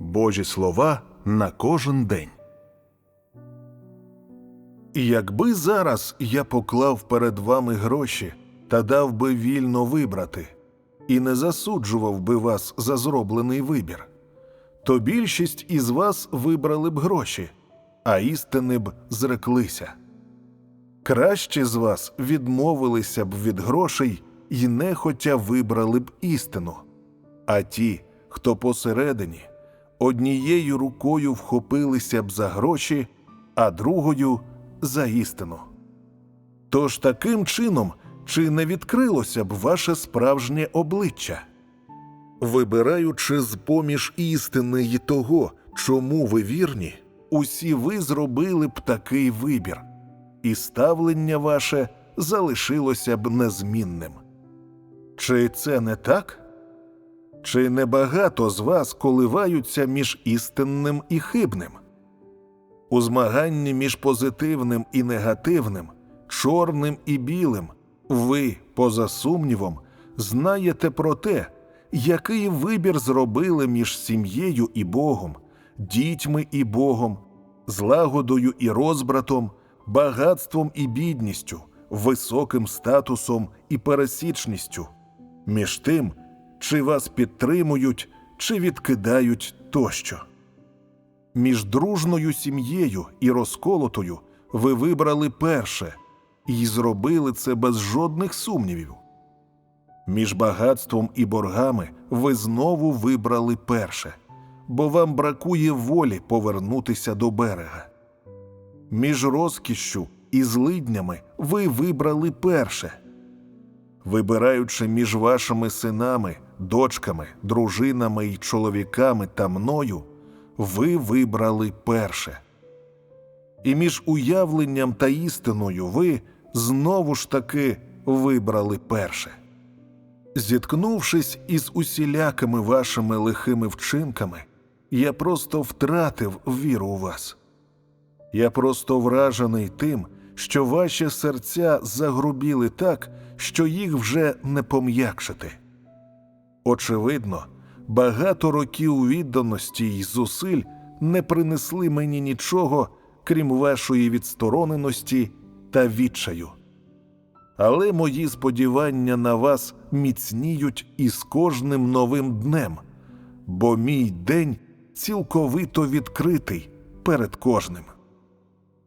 Божі слова на кожен день. І Якби зараз я поклав перед вами гроші та дав би вільно вибрати, і не засуджував би вас за зроблений вибір, то більшість із вас вибрали б гроші, а істини б зреклися. Краще з вас відмовилися б від грошей і нехотя вибрали б істину. А ті, хто посередині, однією рукою вхопилися б за гроші, а другою за істину. Тож таким чином чи не відкрилося б ваше справжнє обличчя? Вибираючи з поміж істини й того, чому ви вірні, усі ви зробили б такий вибір, і ставлення ваше залишилося б незмінним. Чи це не так? Чи небагато з вас коливаються між істинним і хибним? У змаганні між позитивним і негативним, чорним і білим, ви, поза сумнівом, знаєте про те, який вибір зробили між сім'єю і Богом, дітьми і Богом, злагодою і розбратом, багатством і бідністю, високим статусом і пересічністю, між тим, чи вас підтримують, чи відкидають тощо. Між дружною сім'єю і розколотою ви вибрали перше і зробили це без жодних сумнівів. Між багатством і боргами ви знову вибрали перше, бо вам бракує волі повернутися до берега. Між розкішшю і злиднями ви вибрали перше. Вибираючи між вашими синами, дочками, дружинами і чоловіками та мною, ви вибрали перше. І між уявленням та істиною ви знову ж таки вибрали перше. Зіткнувшись із усілякими вашими лихими вчинками, я просто втратив віру у вас. Я просто вражений тим, що ваші серця загрубіли так, що їх вже не пом'якшити. Очевидно, багато років відданості й зусиль не принесли мені нічого, крім вашої відстороненості та відчаю. Але мої сподівання на вас міцніють із кожним новим днем, бо мій день цілковито відкритий перед кожним.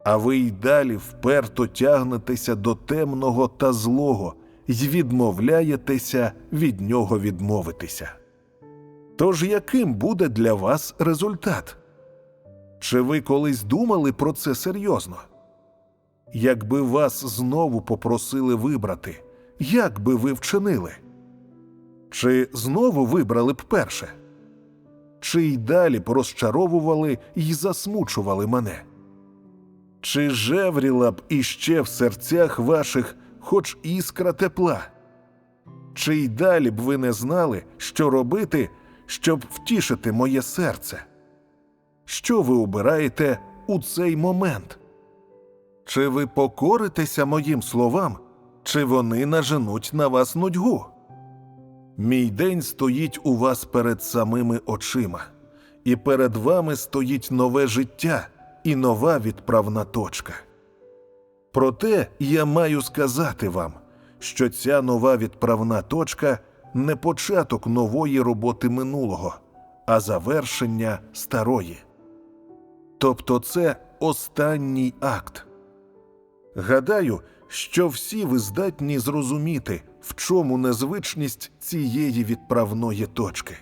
А ви й далі вперто тягнетеся до темного та злого й відмовляєтеся від нього відмовитися. Тож яким буде для вас результат? Чи ви колись думали про це серйозно? Якби вас знову попросили вибрати, як би ви вчинили? Чи знову вибрали б перше? Чи й далі б розчаровували й засмучували мене? Чи жевріла б іще в серцях ваших хоч іскра тепла? Чи й далі б ви не знали, що робити, щоб втішити моє серце? Що ви обираєте у цей момент? Чи ви покоритеся моїм словам, чи вони наженуть на вас нудьгу? Мій день стоїть у вас перед самими очима, і перед вами стоїть нове життя і нова відправна точка. Проте я маю сказати вам, що ця нова відправна точка не початок нової роботи минулого, а завершення старої. Тобто це останній акт. Гадаю, що всі ви здатні зрозуміти, в чому незвичність цієї відправної точки.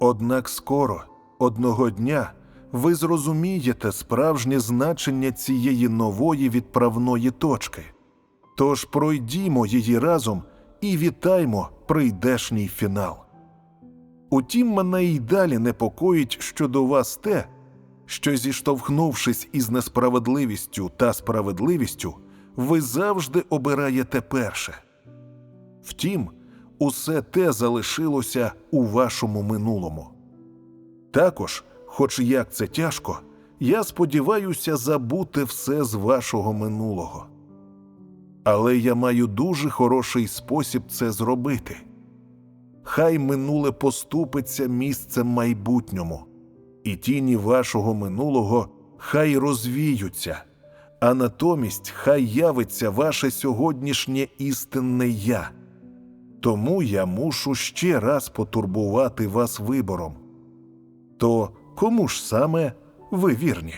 Однак скоро, одного дня, ви зрозумієте справжнє значення цієї нової відправної точки. Тож пройдімо її разом і вітаймо прийдешній фінал. Утім, мене й далі непокоїть щодо вас те, що, зіштовхнувшись із несправедливістю та справедливістю, ви завжди обираєте перше. Втім, усе те залишилося у вашому минулому. Також, хоч як це тяжко, я сподіваюся забути все з вашого минулого. Але я маю дуже хороший спосіб це зробити. Хай минуле поступиться місцем майбутньому, і тіні вашого минулого хай розвіються, а натомість хай явиться ваше сьогоднішнє істинне я. Тому я мушу ще раз потурбувати вас вибором. То кому ж саме ви вірні?